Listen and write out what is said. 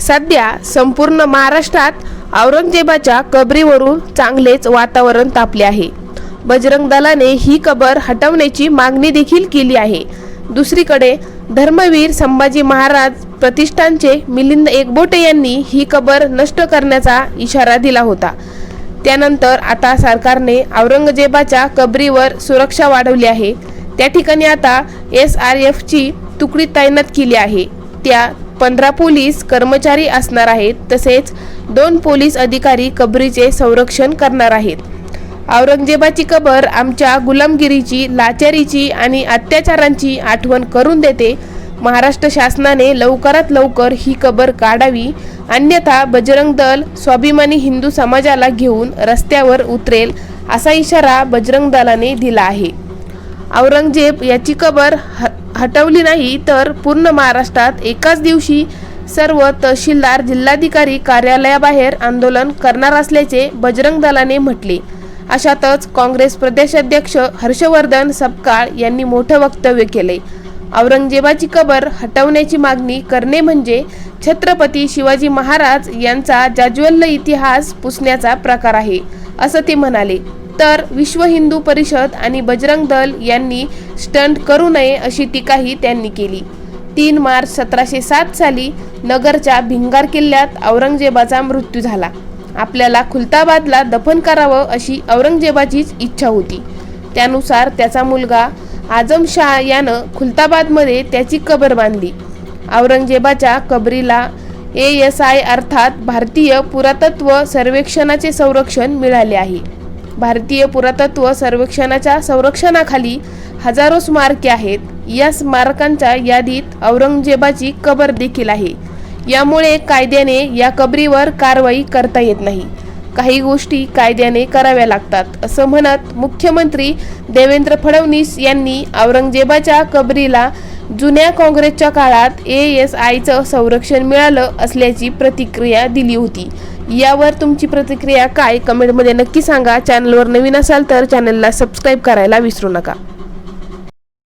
सध्या संपूर्ण महाराष्ट्रात औरंगजेबाच्या कबरीवरून चांगलेच वातावरण तापले आहे. बजरंग दलाने ही कबर हटवण्याची मागणी देखील केली आहे. दुसरीकडे धर्मवीर संभाजी महाराज प्रतिष्ठानचे मिलिंद एकबोटे यांनी ही कबर नष्ट करण्याचा इशारा दिला होता. त्यानंतर आता सरकारने औरंगजेबाच्या कबरीवर सुरक्षा वाढवली आहे. त्या ठिकाणी आता एस आर एफची तुकडी तैनात केली आहे. त्या पंधरा पोलीस कर्मचारी असणार आहेत तसेच दोन पोलीस अधिकारी कबरीचे संरक्षण करणार आहेत. औरंगजेबाची कबर आमच्या गुलामगिरीची लाचारीची आणि अत्याचारांची आठवण करून देते. महाराष्ट्र शासनाने लवकरात लवकर ही कबर काढावी अन्यथा बजरंग दल स्वाभिमानी हिंदू समाजाला घेऊन रस्त्यावर उतरेल असा इशारा बजरंग दलाने दिला आहे. औरंगजेब याची कबर ह हटवली नाही तर पूर्ण महाराष्ट्रात एकाच दिवशी सर्व तहसीलदार जिल्हाधिकारी कार्यालयाबाहेर आंदोलन करणार असल्याचे बजरंग दलाने म्हटले. अशातच काँग्रेस प्रदेशाध्यक्ष हर्षवर्धन सपकाळ यांनी मोठं वक्तव्य केले. औरंगजेबाची कबर हटवण्याची मागणी करणे म्हणजे छत्रपती शिवाजी महाराज यांचा जाज्वल्य इतिहास पुसण्याचा प्रकार आहे असं ते म्हणाले. तर विश्व हिंदू परिषद आणि बजरंग दल यांनी स्टंट करू नये अशी टीकाही त्यांनी केली. तीन मार्च सतराशे सात साली नगरच्या भिंगार किल्ल्यात औरंगजेबाचा मृत्यू झाला. आपल्याला खुलताबादला दफन करावं अशी औरंगजेबाचीच इच्छा होती. त्यानुसार त्याचा मुलगा आजमशाह यानं खुलताबादमध्ये त्याची कबर बांधली. औरंगजेबाच्या कबरीला ए एस आय अर्थात भारतीय पुरातत्व सर्वेक्षणाचे संरक्षण मिळाले आहे. भारतीय पुरातत्व सर्वेक्षणाच्या संरक्षणाखाली हजारो स्मारके आहेत. या स्मारकांच्या यादीत औरंगजेबाची कबर देखील आहे. यामुळे कायद्याने या कबरीवर कारवाई करता येत नाही. काही गोष्टी कायद्याने कराव्या लागतात असं म्हणत मुख्यमंत्री देवेंद्र फडणवीस यांनी औरंगजेबाच्या कबरीला जुन्या काँग्रेसच्या काळात ए एस आयचं संरक्षण मिळालं असल्याची प्रतिक्रिया दिली होती. यावर तुमची प्रतिक्रिया काय? कमेंटमध्ये नक्की सांगा. चॅनलवर नवीन असाल तर चॅनलला सबस्क्राईब करायला विसरू नका.